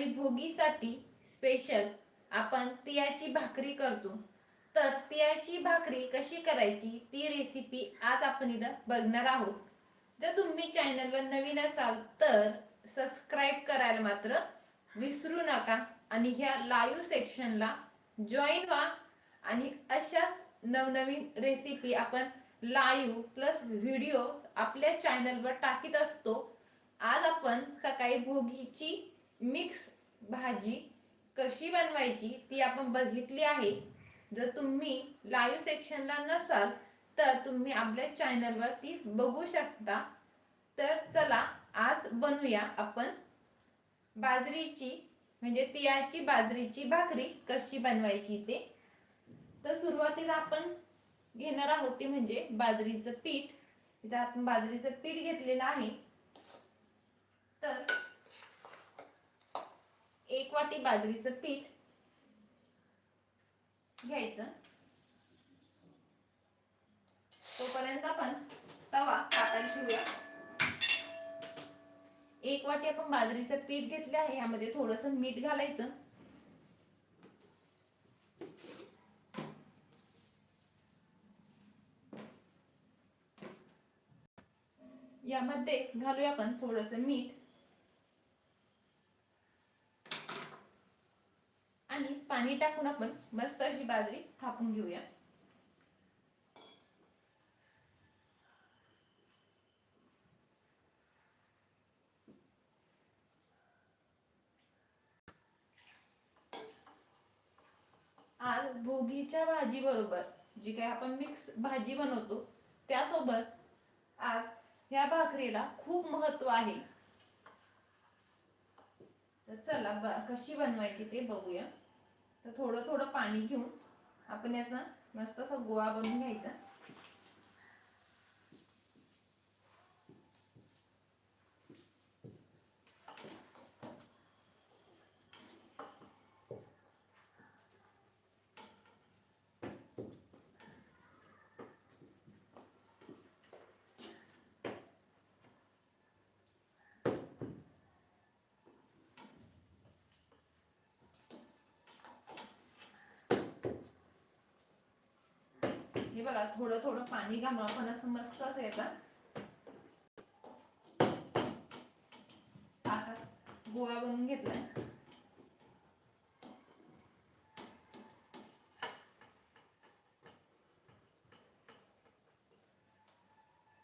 आणि भोगीसाठी स्पेशल आपण तिळाची भाकरी करतो. तर तिळाची भाकरी कशी करायची? ती रेसिपी आज आपण इथं बघणार आहोत. जर तुम्ही चॅनलवर नवीन असाल तर सबस्क्राईब करायला मात्र विसरू नका आणि ह्या लाईव्ह सेक्शनला जॉईन व्हा आणि अशाच नवनवीन रेसिपी आपण लाईव्ह प्लस व्हिडिओ आपल्या चॅनलवर टाकीत असतो. आज आपण सकाळी भोगीची मिक्स भाजी कशी बनवायची ती आपण बघितली आहे. जर तुम्ही लाईव्ह सेक्शनला नसाल तर तुम्ही आपल्या चॅनलवर ती बघू शकता. तर चला आज बनवूया आपण बाजरीची म्हणजे तिळाची बाजरीची भाकरी कशी बनवायची ते. तर सुरुवातीला आपण घेणार आहोत ते म्हणजे बाजरीचं पीठ. इथं आपण बाजरीचं पीठ घेतलेलं आहे. तर एक वाटी बाजरीचं पीठ घ्यायचं. तोपर्यंत आपण तवा ताटात ठेवूया. एक वाटी आपण बाजरीचं पीठ घेतले आहे यामध्ये थोडस मीठ घालायचं. यामध्ये घालूया आपण थोडस मीठ. आणि पाणी टाकून आपण मस्त अशी बाजरी थापून घेऊया. आज भोगीच्या भाजी बरोबर जी काही आपण मिक्स भाजी बनवतो त्यासोबत आज ह्या भाकरीला खूप महत्त्व आहे. तर चला कशी बनवायची ते बघूया. तर थोडं थोडं पाणी घेऊन आपण याचा मस्त असा गोळा बनवून घ्यायचा. हे बघा थोडं थोडं पाणी घामा पण असं मस्त असं याचा गोळा बनवून घेतलाय.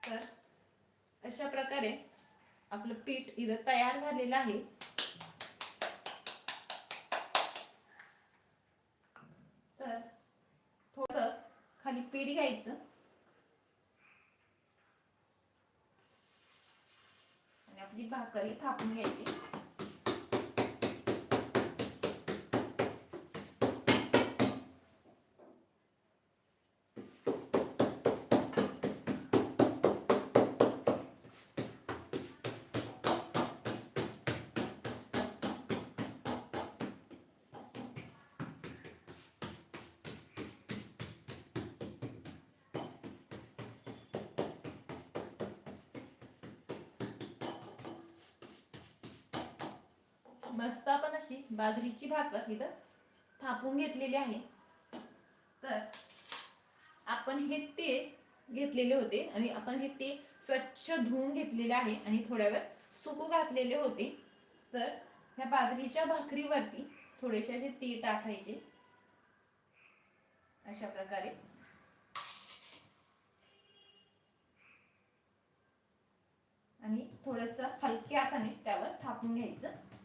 तर अशा प्रकारे आपलं पीठ इथं तयार झालेलं आहे तर थोडं खाली पीठ घ्यायचं. आणि आपली भाकरी थापून घ्यायची. मस्त आपण अशी बाजरीची भाकर इथं थापून घेतलेली आहे. तर आपण हे तेल घेतलेले होते आणि आपण हे तेल स्वच्छ धुवून घेतलेले आहे आणि थोड्या वेळ सुकू घातलेले होते. तर ह्या बाजरीच्या भाकरीवरती थोडेसे असे ते टाकायचे. अशा प्रकारे. आणि थोडस हलक्या हाताने त्यावर थापून घ्यायचं.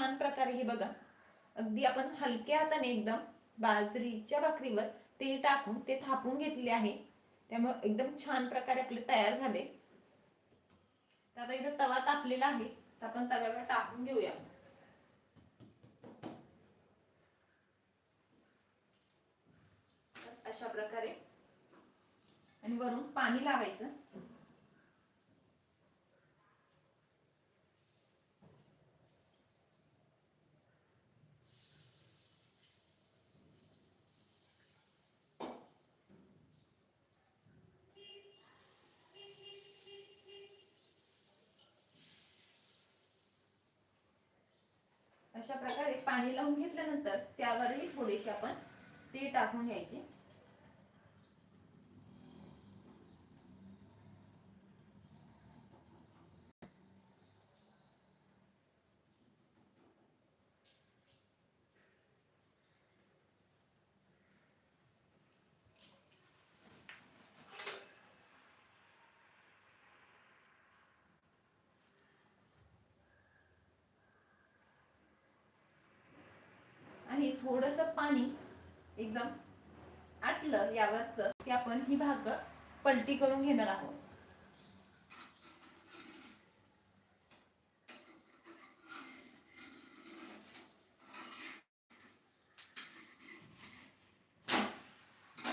छान प्रकारे हे बघा. अगदी आपण हलक्या हाताने एकदम बाजरीच्या भाकरीवर तेल टाकून ते थापून घेतले आहे. त्यामुळे एकदम छान प्रकारे आपले तयार झाले. तर आता इथं तवा तापलेला आहे. तर आपण तव्यावर टाकून घेऊया. अशा प्रकारे. आणि वरून पाणी लावायचं. अशा प्रकारे पाणी लावून घेतल्यानंतर त्यावरही थोडीशी आपण ती टाकून घ्यायची आणि थोडस पाणी एकदम आटलं यावरच की आपण ही भाकर पलटी करून घेणार आहोत.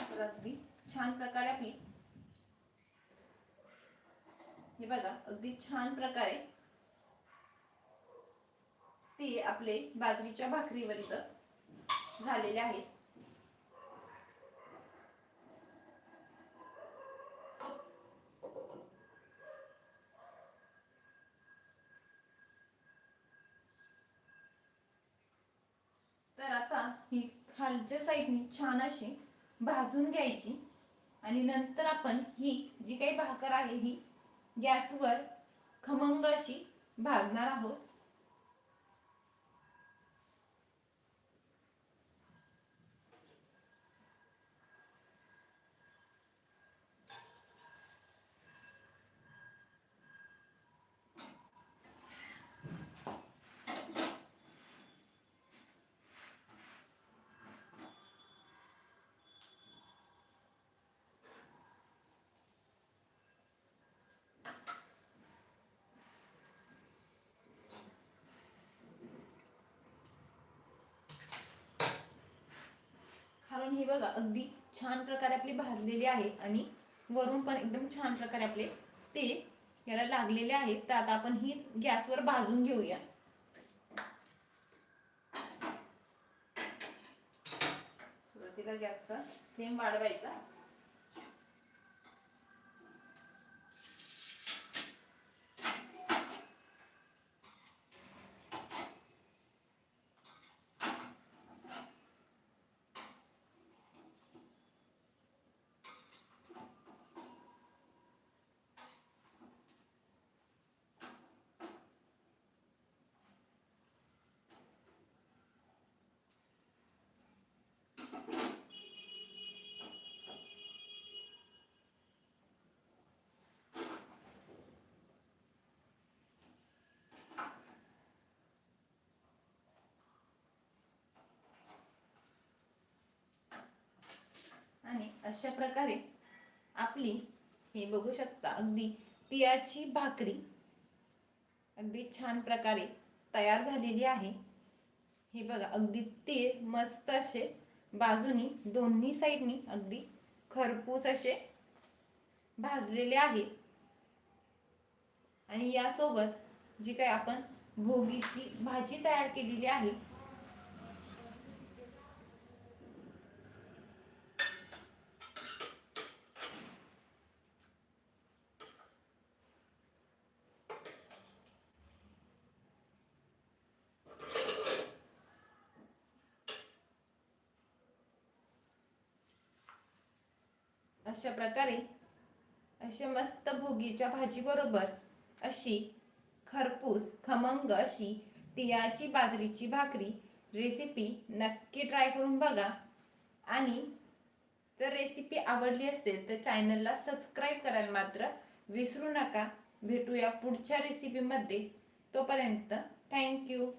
तर अगदी छान प्रकारे आपली हे बघा अगदी छान प्रकारे ते आपले बाजरीच्या भाकरीवर इथं झालेले आहेत तर आता ही खालच्या साईडनी छान अशी भाजून घ्यायची. आणि नंतर आपण ही जी काही भाकर आहे ही गॅसवर खमंग अशी भाजणार आहोत खालून हे बघा अगदी छान प्रकारे आपली भाजलेली आहे आणि वरून पण एकदम छान प्रकारे आपले ते याला लागलेले आहेत तर आता आपण ही गॅसवर भाजून घेऊया. सुरुवातीला गॅसचा फ्लेम वाढवायचा आणि अशा प्रकारे आपली हे बघू शकता अगदी तिळाची भाकरी अगदी छान प्रकारे तयार झालेली आहे. हे बघा अगदी तीळ मस्त असे बाजूनी दोन्ही साईडनी अगदी खरपूस असे भाजलेले आहेत आणि यासोबत जी काही आपण भोगीची भाजी तयार केलेली आहे अशा प्रकारे अशा मस्त भोगीच्या भाजीबरोबर अशी खरपूस खमंग अशी तिळाची बाजरीची भाकरी रेसिपी नक्की ट्राय करून बघा. आणि जर रेसिपी आवडली असेल तर चॅनलला सबस्क्राईब करायला मात्र विसरू नका. भेटूया पुढच्या रेसिपीमध्ये तोपर्यंत थँक्यू